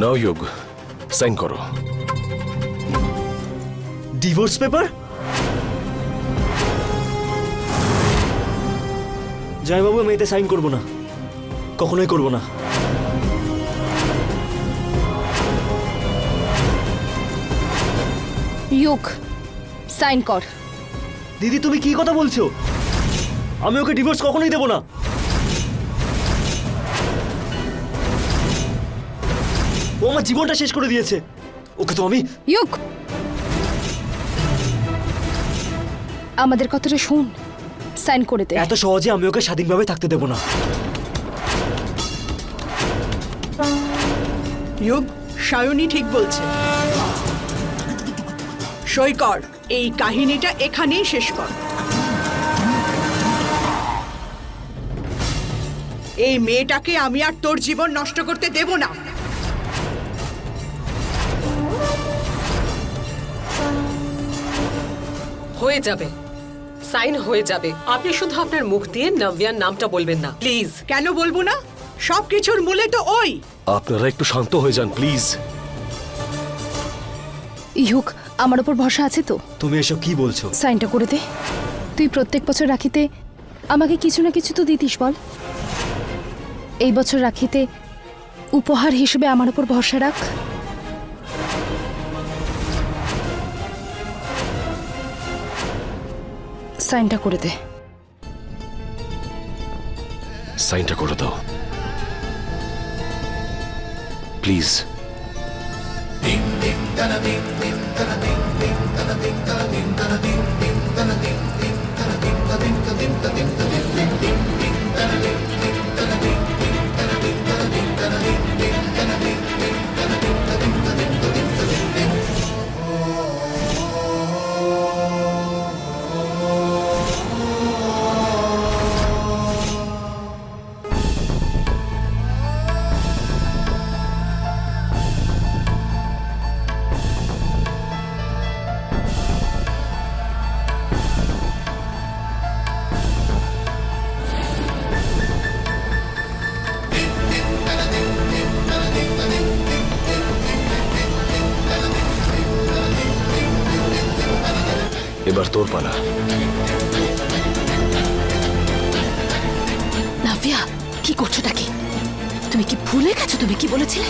নাও যোগ সাইন করো divorce paper জয়বাবু আমি এতে সাইন করব না। কখনোই করব না। ইয়োগ সাইন কর। দিদি তুমি কি কথা বলছো? আমি ওকে ডিভোর্স কখনোই দেবো না। ও আমার জীবনটা শেষ করে দিয়েছে। ওকে তো আমি ইউক আমাদের কথাটা শুন। সাইন করে দে। এত সহজে আমি ওকে স্বাধীনভাবে থাকতে দেবো না। ইয়োগ সায়নী ঠিক বলছে। সই কর এই কাহিনীটা এখানেই শেষ কর। এই মেয়েটাকে আমি আর তোর জীবন নষ্ট করতে দেব না। হয়ে যাবে। সাইন হয়ে যাবে। আপনি শুধু আপনার মুখ দিয়ে নব্যার নামটা বলবেন না প্লিজ। কেন বলব না? সব কিছুর মূলে তো ওই। আপনারা একটু শান্ত হয়ে যান প্লিজ। ইহুক আমার ওপর ভরসা আছে তো? তুমি এসব কি বলছো? সাইনটা করে দে। তুই প্রত্যেক বছর রাখিতে আমাকে কিছু না কিছু তো দিতিস বল। এই বছর রাখিতে উপহার হিসেবে আমার ওপর ভরসা রাখ। সাইনটা করে দে সাইনটা করে দাও প্লিজ এবার তোর পালা। নাভিয়া কি করছ নাকি তুমি কি ভুলে গেছো তুমি কি বলেছিলে?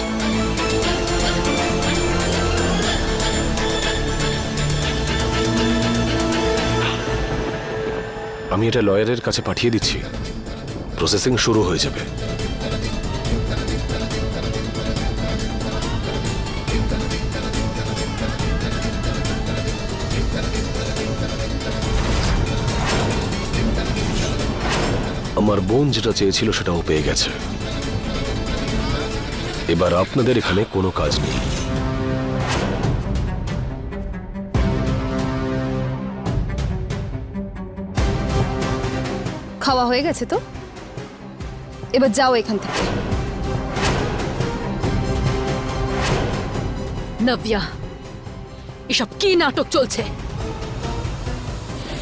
আমি এটা লয়ারের কাছে পাঠিয়ে দিচ্ছি। প্রসেসিং শুরু হয়ে যাবে। আমার বোন যেটা চেয়েছিল সেটাও পেয়ে গেছে। এবার আপনাদের এখানে কোনো কাজ নেই। খাওয়া হয়ে গেছে তো? এবার যাও এখান থেকে। নব্যা এসব কি নাটক চলছে?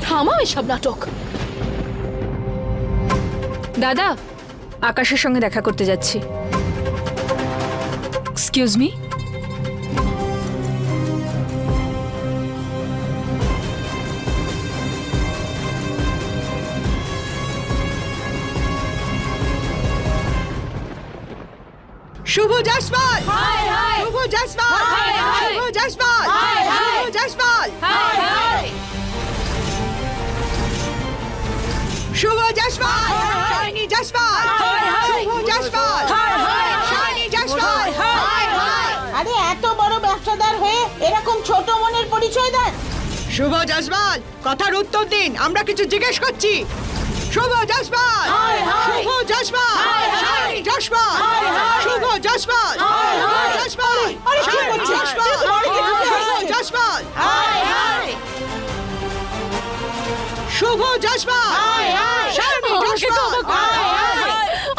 থামাও এসব নাটক। দাদা আকাশের সঙ্গে দেখা করতে যাচ্ছি। এক্সকিউজ মি শুভ জসপাল শুভ জসপাল শুভ জসপাল শুভ জসপাল শুভ জসপাল পরিচয় দেন। শুভ জসপাল কথার উত্তর দিন আমরা কিছু জিজ্ঞেস করছি। শুভ জসপাল শুভ জসপাল শাইনি শুভ জসপাল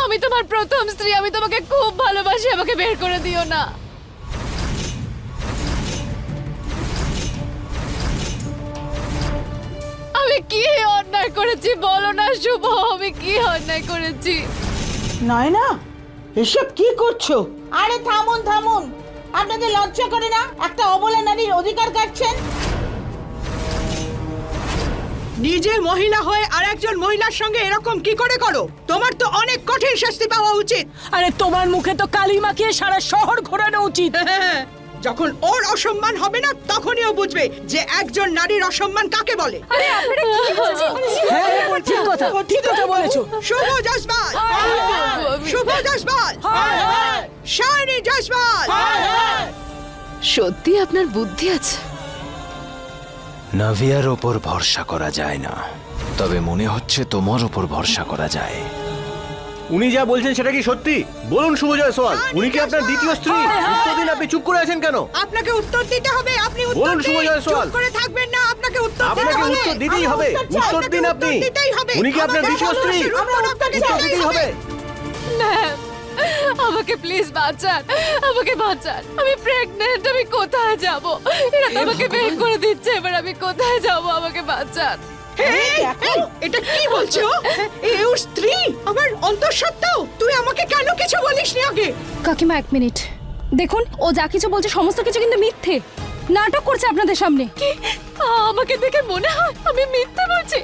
আমি তোমার প্রথম স্ত্রী আমি তোমাকে খুব ভালোবাসি আমাকে বের করে দিও না। আমি কি অন্যায় করেছি? বলো না শুভ আমি কি অন্যায় করেছি? নয় না এসব কি করছ? আরে থামুন থামুন। আপনাদের লজ্জা করে না? একটা অবলা নারীর অধিকার কাটছেন? নিজে মহিলা হয়ে আর একজন মহিলার সঙ্গে এরকম কি করে করো? তোমার তো অনেক কঠিন শাস্তি পাওয়া উচিত। আরে তোমার মুখে তো কালি মাখিয়ে সারা শহর ঘোরানো উচিত। যখন ওর অসম্মান হবে না তখনই ও বুঝবে যে একজন নারীর অসম্মান কাকে বলে হ্যাঁ ঠিক কথা ঠিক কথা বলেছ শুভ জসপাল শুভ জসপাল শাইনি জসপাল সত্যি আপনার বুদ্ধি আছে নাভিয়ার ওপর ভরসা করা যায় না তবে মনে হচ্ছে তোমার ওপর ভরসা করা যায় উনি যা বলছেন সেটা কি সত্যি? বলুন শুভজয় সোয়াল উনি কি আপনার দ্বিতীয় স্ত্রী? উত্তর দিন আপনি চুপ করে আছেন কেন? আপনাকে উত্তর দিতে হবে আপনি উত্তর বলুন, শুভজয় চুপ সোয়াল। করে থাকবেন না আপনাকে উত্তর দিতে হবে। আপনাকে উত্তর দিতেই হবে উত্তর দিন আপনি। দিতেই হবে। উনি কি আপনার দ্বিতীয় স্ত্রী? উত্তর দিতেই হবে। ম্যাম আমাকে প্লিজ বাঁচান আমাকে বাঁচান। আমি প্রেগনেন্ট আমি কোথায় যাব? এরা তো আমাকে বের করে দিচ্ছে এবার আমি কোথায় যাব? আমাকে বাঁচান। এটা কি বলছো? এ ওর স্ত্রী আমার অন্তঃসত্ত্বাও। তুই আমাকে কেন কিছু বলিসনি আগে? কাকিমা এক মিনিট। দেখুন ও যা কিছু বলছে সমস্ত কিছু কিন্তু মিথ্যে। নাটক করছে আপনাদের সামনে। কি? আমাকে দেখে মনে হয় আমি মিথ্যে বলছি।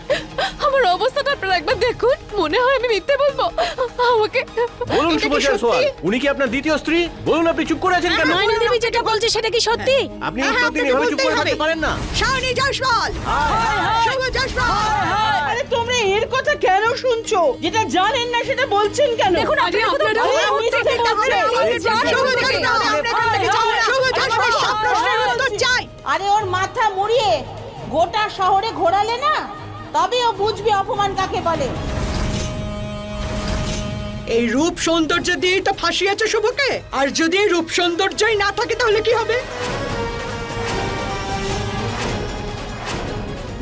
আমার অবস্থাটা আপনারা একবার দেখুন। মনে হয় আমি মিথ্যে বলব। আমাকে বলুন সত্যি? সোয়াল উনি কি আপনার দ্বিতীয় স্ত্রী? বলুন আপনি চুপ করে আছেন কেন? নয়না দেবী যেটা বলছে সেটা কি সত্যি? আপনি হ্যাঁ, উত্তর দিন এভাবে চুপ করে থাকতে পারেন না। শাওনি জসপাল শুভ জসপাল আরে তোমরা এর কথা কেন শুনছো? যেটা জানেন না সেটা বলছেন কেন? দেখুন আরে আপনারা আরে মিথ্যে বলছে। আরে শুভ জসপাল আমরা এখান থেকে যাব না। শুভ জসপাল সব প্রশ্নের উত্তর চাই আরে ওর মাথা মুড়িয়ে গোটা শহরে ঘোরালে না? তবে ও বুঝবে অপমান কাকে বলে। এই রূপ সৌন্দর্য দিয়েই তো ফাঁসিয়েছে শুভকে। আর যদি এই রূপ সৌন্দর্যই না থাকে তাহলে কি হবে?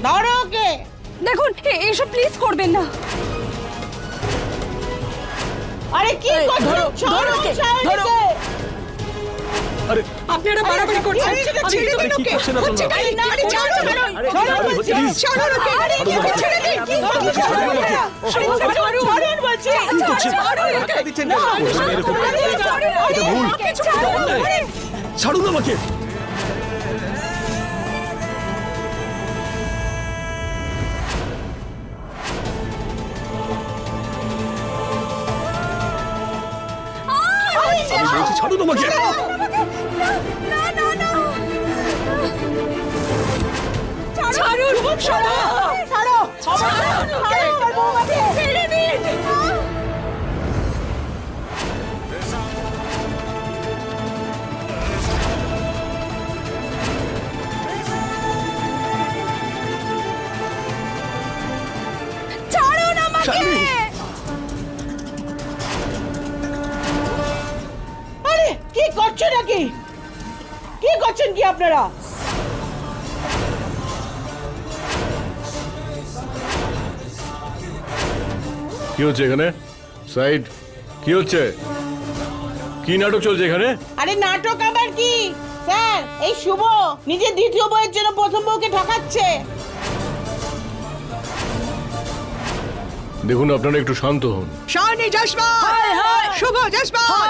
ধরো ওকে। দেখুন এ- এসব প্লিজ করবেন না। আরে কি করছ? ধরো, ধরো আপনারা বাড়াবাড়ি করছেন আমি। কি? আরে ছাড়ো না। আরে, বলছি। please। ছাড়ো ওকে। আরে, কি ওকে করছ? ছেড়ে দিন। কি করছ? ছাড়ুন ওকে। আরে, ছাড়ুন, ছাড়ুন বলছি। ধাক্কা দিচ্ছেন কেন? বলছেন এরকম আরে, ছাড়ুন, এটা ভুল আরে, ছাড়ুন, আরে। ছাড়ুন আমাকে আমি বলছি ছাড়ুন আমাকে ছাড়ুন, ছাড়ো, ছাড়ো, ছাড়ো, আমার বৌমাকে। কি করছেন কি আপনারা? কি হচ্ছে এখানে? সাইড কি হচ্ছে? কি নাটক চলছে এখানে? আরে নাটক আবার কি? স্যার এই শুভ নিজের দ্বিতীয় বইয়ের জন্য প্রথম বউকে ঠকাচ্ছে। দেখুন আপনারা একটু শান্ত হন। শাওনি জসপাল শুভ জসপাল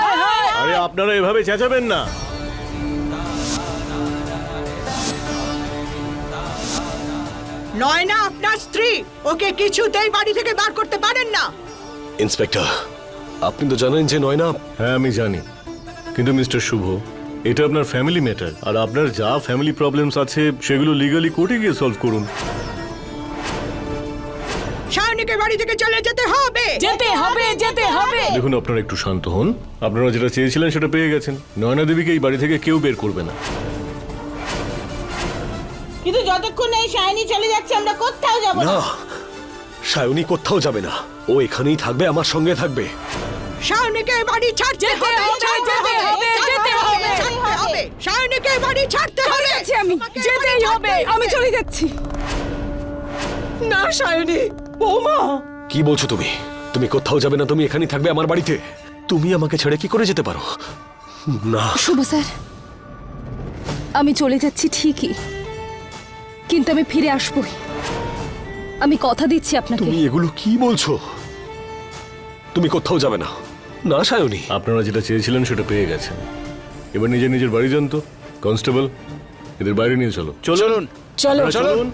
আরে আপনারা এভাবে চেঁচাবেন না। নয়না আপনার স্ত্রী। ওকে কিছুতেই বাড়ি থেকে বার করতে পারেন না। ইন্সপেক্টর আপনি তো জানেন যে নয়না হ্যাঁ আমি জানি। কিন্তু মিস্টার শুভ এটা আপনার ফ্যামিলি ম্যাটার আর আপনার যা ফ্যামিলি প্রবলেমস আছে সেগুলো লিগালি কোর্টে গিয়ে সলভ করুন। শাওনিকে বাড়ি থেকে চলে যেতে হবে। যেতে হবে যেতে হবে। দেখুন আপনারা একটু শান্ত হন। আপনারা যেটা চেয়েছিলেন সেটা পেয়ে গেছেন। নয়না দেবীকে এই বাড়ি থেকে কেউ বের করবে না। কিন্তু যতক্ষণ এই শাইনি চলে যাচ্ছে আমরা কোথাও যাব না। না সায়নী কোথাও যাবে না। ও এখানেই থাকবে আমার সঙ্গে থাকবে। শাওনিকে বাড়ি ছাড়তে হবে ছাড়তে যেতে হবে যেতে হবে। ছাড়তে হবে। বাড়ি ছাড়তে হবে। যাচ্ছি আমি যেতেই হবে আমি চলে যাচ্ছি। না শাওনি বৌমা। কি বলছো তুমি? তুমি কোথাও যাবে না তুমি এখানেই থাকবে আমার বাড়িতে? তুমি আমাকে ছেড়ে কি করে যেতে পারো? না। শুভ স্যার আমি চলে যাচ্ছি ঠিকই। কিন্তু আমি ফিরে আসবই। আমি কথা দিচ্ছি আপনাকে। তুমি এগুলো কি বলছো? তুমি কোথাও যাবে না। না সায়নী। আপনারা যেটা চেয়েছিলেন সেটা পেয়ে গেছেন। এবার নিজের নিজের বাড়ি যান তো কনস্টেবল। এদের বাইরে নিয়ে চলো। চলুন। চলো চলুন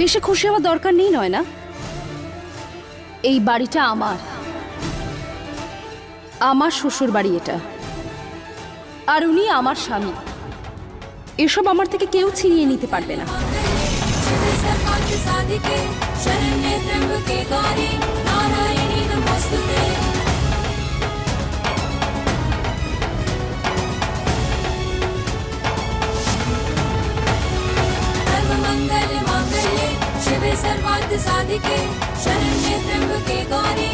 বেশি খুশি হওয়ার দরকার নেই নয় না এই বাড়িটা আমার। আমার শ্বশুর বাড়ি এটা আর উনি আমার স্বামী এসব আমার থেকে কেউ ছিনিয়ে নিতে পারবে না शिवे सर्वार्थ साधिके शरण्ये त्र्यंबके गौरी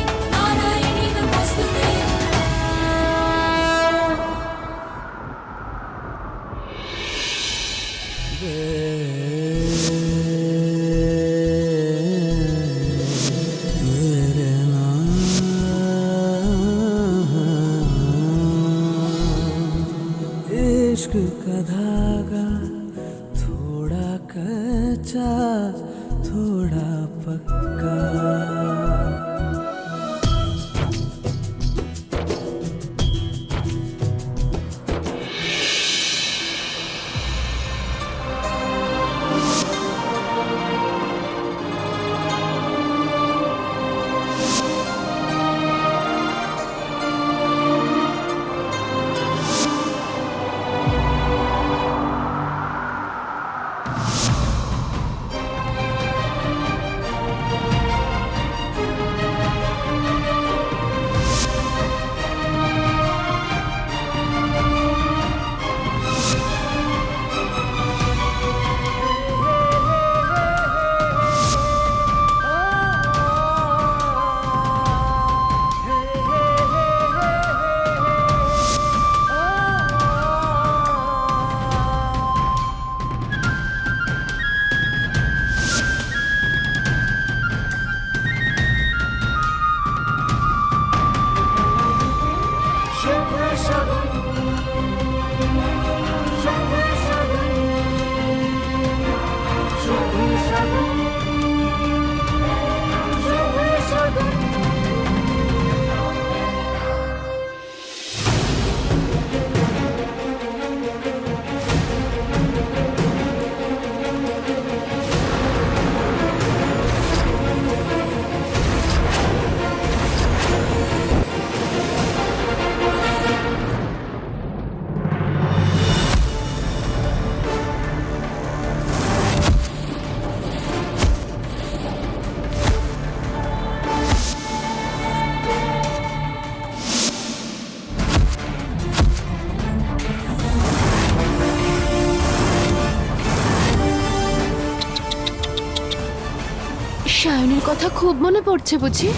কথা খুব মনে পড়ছে, বুঝি?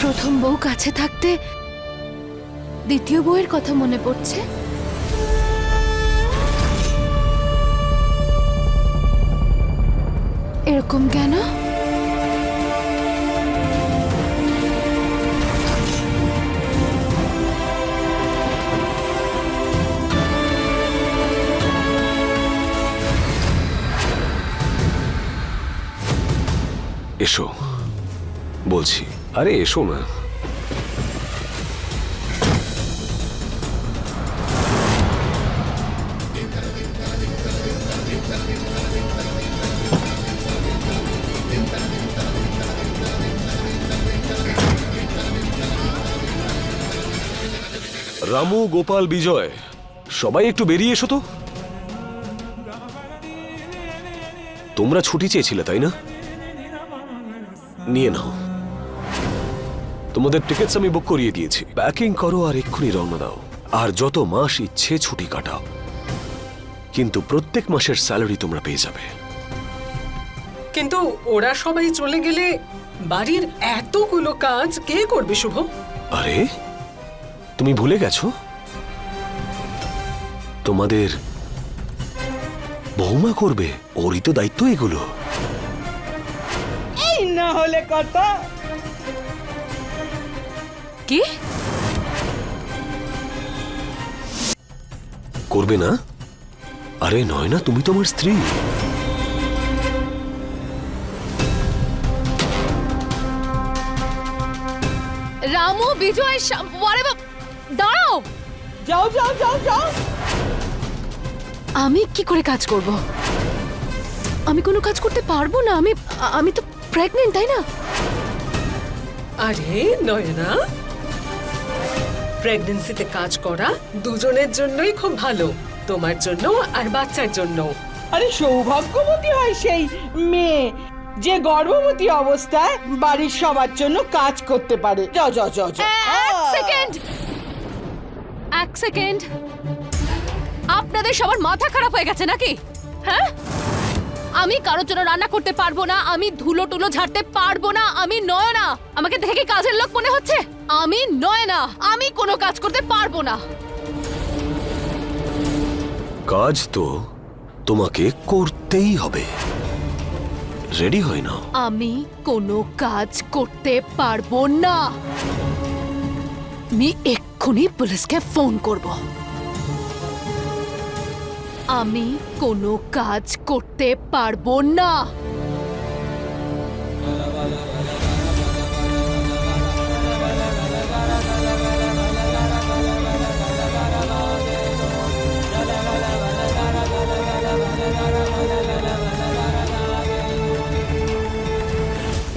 প্রথম বউ কাছে থাকতে দ্বিতীয় বউয়ের কথা মনে পড়ছে? এরকম কেন? এসো। বলছি। আরে, এসো না। রামু, গোপাল, বিজয়, সবাই একটু বেরিয়ে এসো তো। তোমরা ছুটি চেয়েছিলে, তাই না? নিয়ে নাও। তোমাদের টিকিটস আমি বুক করিয়ে দিয়েছি। প্যাকিং করো আর এক্ষুনি রওনা দাও। আর যত মাস ইচ্ছে ছুটি কাটাও। কিন্তু প্রত্যেক মাসের স্যালারি তোমরা পেয়ে যাবে। কিন্তু ওরা সবাই চলে গেলে বাড়ির এতগুলো কাজ কে করবে শুভ? আরে তুমি ভুলে গেছো? তোমাদের বৌমা করবে ওরই তো দায়িত্ব এগুলো। হলে কত? কি? করবে না? আরে নয় না তুমি তো আমার স্ত্রী। রামু বিজয় দাঁড়াও। যাও যাও যাও যাও। আমি কি করে কাজ করব? আমি কোনো কাজ করতে পারব না আমি আমি তো প্রেগনেন্ট তাই না? আরে নয়না। প্রেগনেন্সিতে কাজ করা দুজনের জন্যই খুব ভালো তোমার জন্য আর বাচ্চার জন্য আরে সৌভাগ্যবতী হয় সেই মেয়ে যে গর্ভবতী অবস্থায় বাড়ির সবার জন্য কাজ করতে পারে। যাও যাও যাও যাও। এক সেকেন্ড। এক সেকেন্ড। আপনাদের সবার মাথা খারাপ হয়ে গেছে নাকি? হ্যাঁ? আমি কারোর জন্য রান্না করতে পারব না আমি ধুলো টুলো ঝাড়তে পারব না আমি নয় না আমাকে দেখে কাজের লোক মনে হচ্ছে? আমি নয় না আমি কোনো কাজ করতে পারব না। কাজ তো তোমাকে করতেই হবে। রেডি হয় না আমি কোনো কাজ করতে পারব না। আমি এক্ষুনি পুলিশকে ফোন করব। আমি কোনো কাজ করতে পারব না।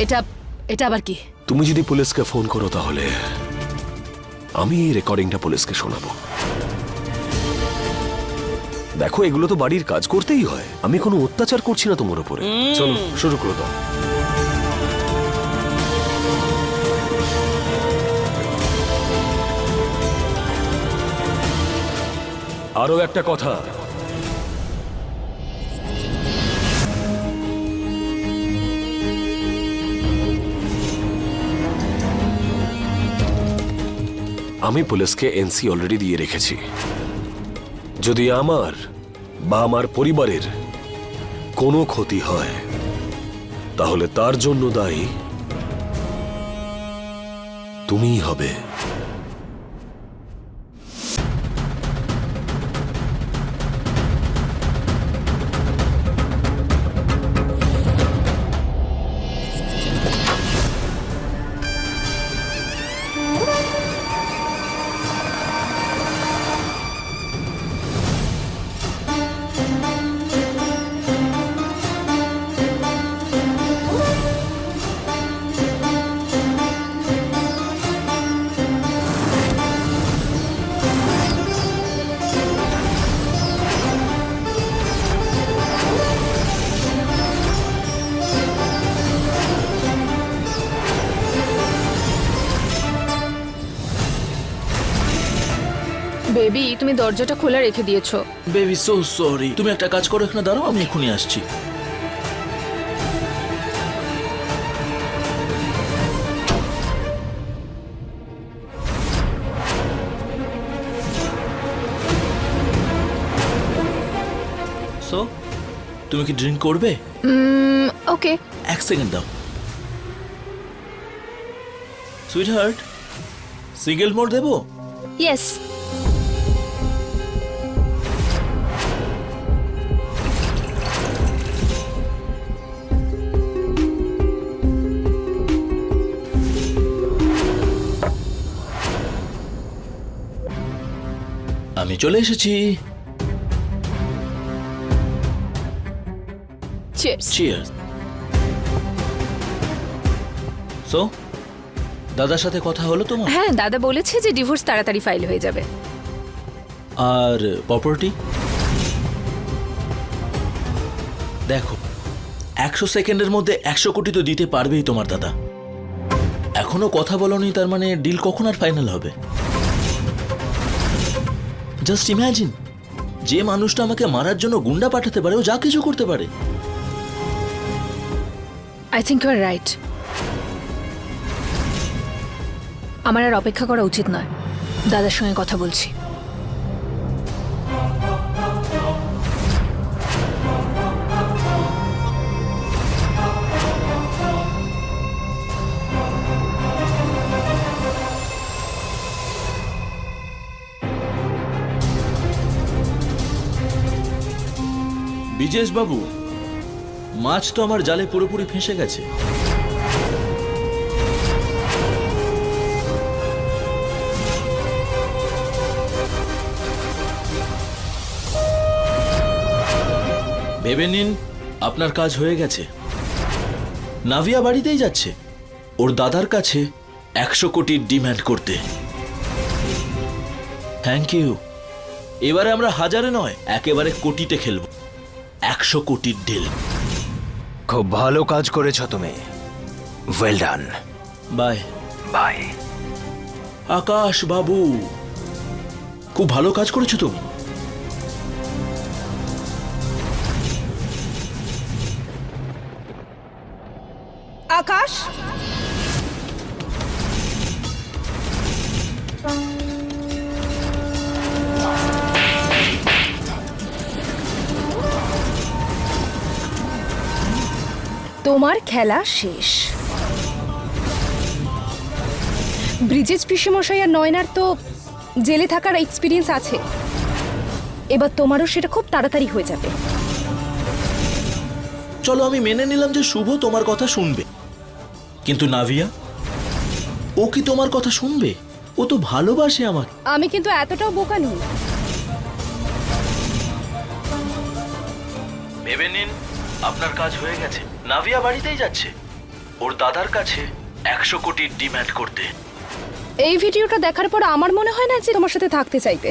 এটা এটা আবার কি? তুমি যদি পুলিশকে ফোন করো তাহলে আমি এই রেকর্ডিংটা পুলিশকে শোনাবো। দেখো এগুলো তো বাড়ির কাজ করতেই হয়। আমি কোনো অত্যাচার করছি না তোমার উপরে। চলো শুরু করে দাও। আরও একটা কথা। আমি পুলিশকে এনসি অলরেডি দিয়ে রেখেছি। যদি আমার বা আমার পরিবারের কোনো ক্ষতি হয় তাহলে তার জন্য দায়ী তুমিই হবে। তুমি দরজাটা খোলা রেখে দিয়েছ। বেবি সো সরি তুমি একটা কাজ করো এখানে দাঁড়াও আমি এক্ষুনি আসছি। সো তুমি কি ড্রিঙ্ক করবে? ওকে এক সেকেন্ড দাও। সুইট হার্ট সিঙ্গেল মোড দেবো? ইয়েস আমি চলে এসেছি। চিয়ার্স সো দাদার সাথে কথা হলো তোমার? হ্যাঁ দাদা বলেছে যে ডিভোর্স তাড়াতাড়ি ফাইল হয়ে যাবে। আর প্রপার্টি দেখো একশো সেকেন্ডের মধ্যে একশো কোটি তো দিতে পারবেই তোমার দাদা। এখনও কথা বলনি তার মানে ডিল কখন আর ফাইনাল হবে? জাস্ট ইম্যাজিন যে মানুষটা আমাকে মারার জন্য গুন্ডা পাঠাতে পারে, ও যা কিছু করতে পারে। I think you are right আমার আর অপেক্ষা করা উচিত নয়। দাদার সঙ্গে কথা বলছি। বিজেশ বাবু, মাছ তো আমার জালে পুরোপুরি ফেঁসে গেছে। ভেবে নিন, আপনার কাজ হয়ে গেছে। নাভিয়া বাড়িতেই যাচ্ছে। ওর দাদার কাছে একশো কোটির ডিম্যান্ড করতে। Thank you. এবারে আমরা হাজারে নয়, একেবারে কোটিতে খেলব। একশো কোটির ডিল। খুব ভালো কাজ করেছ তুমি। Well done bye bye Akash babu খুব ভালো কাজ করেছ তুমি। তোমার খেলা শেষ। ব্রিজেশ পিসেমশাই আর নয়নার তো জেলে থাকার এক্সপিরিয়েন্স আছে। এবার তোমারও সেটা খুব তাড়াতাড়ি হয়ে যাবে। চলো আমি মেনে নিলাম যে শুভ তোমার কথা শুনবে। কিন্তু নাভিয়া ও কি তোমার কথা শুনবে? ও তো ভালোবাসে আমাকে। আমি কিন্তু এতটাও বোকা নই। ভেবে নিন আপনার কাজ হয়ে গেছে। নাভিয়া বাড়িতেই যাচ্ছে। ওর দাদার কাছে একশো কোটির ডিম্যান্ড করতে। এই ভিডিওটা দেখার পর আমার মনে হয় না যে তোমার সাথে থাকতে চাইবে।